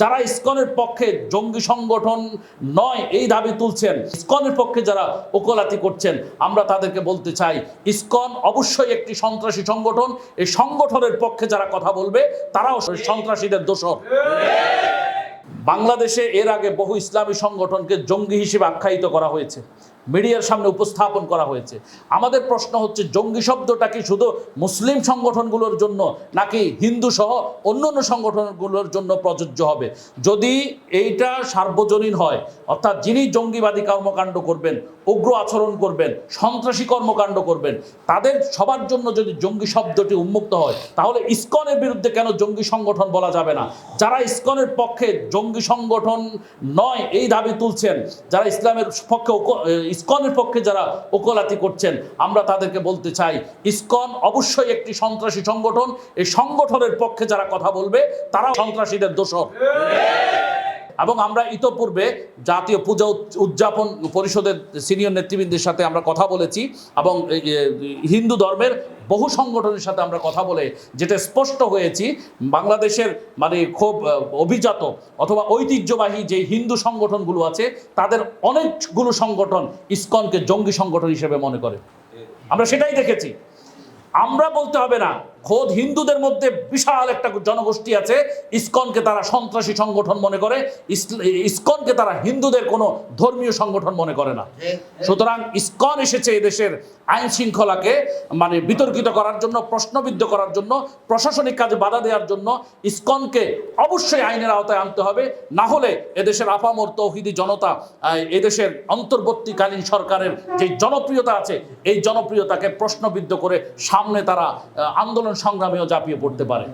যারা ইস্কনের পক্ষে জঙ্গি সংগঠন নয়, এই দাবি তুলছেন। ইস্কনের পক্ষে যারা ওকলাতি করছেন, আমরা তাদেরকে বলতে চাই, ইস্কন অবশ্যই একটি সন্ত্রাসী সংগঠন। এই সংগঠনের পক্ষে যারা কথা বলবে, তারাও সন্ত্রাসীদের দোষর। বাংলাদেশে এর আগে বহু ইসলামী সংগঠনকে জঙ্গি হিসেবে আখ্যায়িত করা হয়েছে। মিডিয়ার সামনে উপস্থাপন করা হয়েছে। আমাদের প্রশ্ন হচ্ছে, জঙ্গি শব্দটা কি শুধু মুসলিম সংগঠনগুলোর জন্য, নাকি হিন্দু সহ অন্য অন্য সংগঠনগুলোর জন্য প্রযোজ্য হবে? যদি এইটা সার্বজনীন হয়, অর্থাৎ যিনি জঙ্গিবাদী কর্মকাণ্ড করবেন, উগ্র আচরণ করবেন, সন্ত্রাসী কর্মকাণ্ড করবেন, তাদের সবার জন্য যদি জঙ্গি শব্দটি উন্মুক্ত হয়, তাহলে ইস্কনের বিরুদ্ধে কেন জঙ্গি সংগঠন বলা যাবে না? যারা ইস্কনের পক্ষে জঙ্গি সংগঠন নয়, এই দাবি তুলছেন, যারা ইসলামের পক্ষে ইসকনের পক্ষে যারা ওকলাতি করছেন, আমরা তাদেরকে বলতে চাই, ইস্কন অবশ্যই একটি সন্ত্রাসী সংগঠন। এই সংগঠনের পক্ষে যারা কথা বলবে তারা সন্ত্রাসীদের দোষর। এবং আমরা ইতোপূর্বে জাতীয় পূজা উদ- উদযাপন পরিষদের সিনিয়র নেতৃবৃন্দের সাথে আমরা কথা বলেছি এবং হিন্দু ধর্মের বহু সংগঠনের সাথে আমরা কথা বলে যেটা স্পষ্ট হয়েছি, বাংলাদেশের মানে খুব অভিজাত অথবা ঐতিহ্যবাহী যে হিন্দু সংগঠনগুলো আছে, তাদের অনেকগুলো সংগঠন ইসকনকে জঙ্গি সংগঠন হিসেবে মনে করে। আমরা সেটাই দেখেছি। আমরা বলতে হবে না খোদ হিন্দুদের মধ্যে বিশাল একটা জনগোষ্ঠী আছে। ইসকনকে তারা সন্ত্রাসী সংগঠন মনে করে। ইসকনকে তারা হিন্দুদের কোনো ধর্মীয় সংগঠন মনে করে না। সুতরাং ইসকন এসেছে এদেশের আইন শৃঙ্খলাকে মানে বিতর্কিত করার জন্য প্রশ্নবিদ্ধ করার জন্য প্রশাসনিক কাজে বাধা দেওয়ার জন্য ইসকনকে অবশ্যই আইনের আওতায় আনতে হবে। না হলে এদেশের আপামর তৌহিদি জনতা এদেশের অন্তর্বর্তীকালীন সরকারের যে জনপ্রিয়তা আছে এই জনপ্রিয়তাকে প্রশ্নবিদ্ধ করে সামনে তারা আহ, সংগ্রামেও ঝাঁপিয়ে পড়তে পারে।